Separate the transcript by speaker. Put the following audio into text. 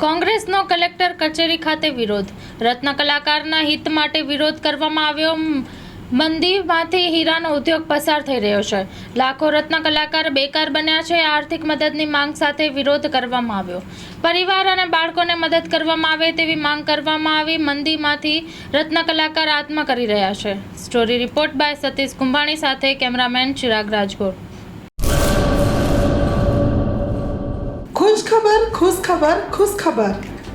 Speaker 1: કોંગ્રેસનો કલેક્ટર કચેરી ખાતે વિરોધ. રત્ન કલાકારના હિત માટે વિરોધ કરવામાં આવ્યો. મંદીમાંથી હીરાનો ઉદ્યોગ પસાર થઈ રહ્યો છે. લાખો રત્ન કલાકાર બેકાર બન્યા છે. આર્થિક મદદની માંગ સાથે વિરોધ કરવામાં આવ્યો. પરિવાર અને બાળકોને મદદ કરવામાં આવે તેવી માંગ કરવામાં આવી. મંદીમાંથી રત્ન કલાકાર આત્મા કરી રહ્યા છે. Story report by Satish Kumbhani સાથે કેમેરામેન ચિરાગ રાજગોર.
Speaker 2: খোঁজ খাবার খোঁজ খাবার খোঁজ খাবার।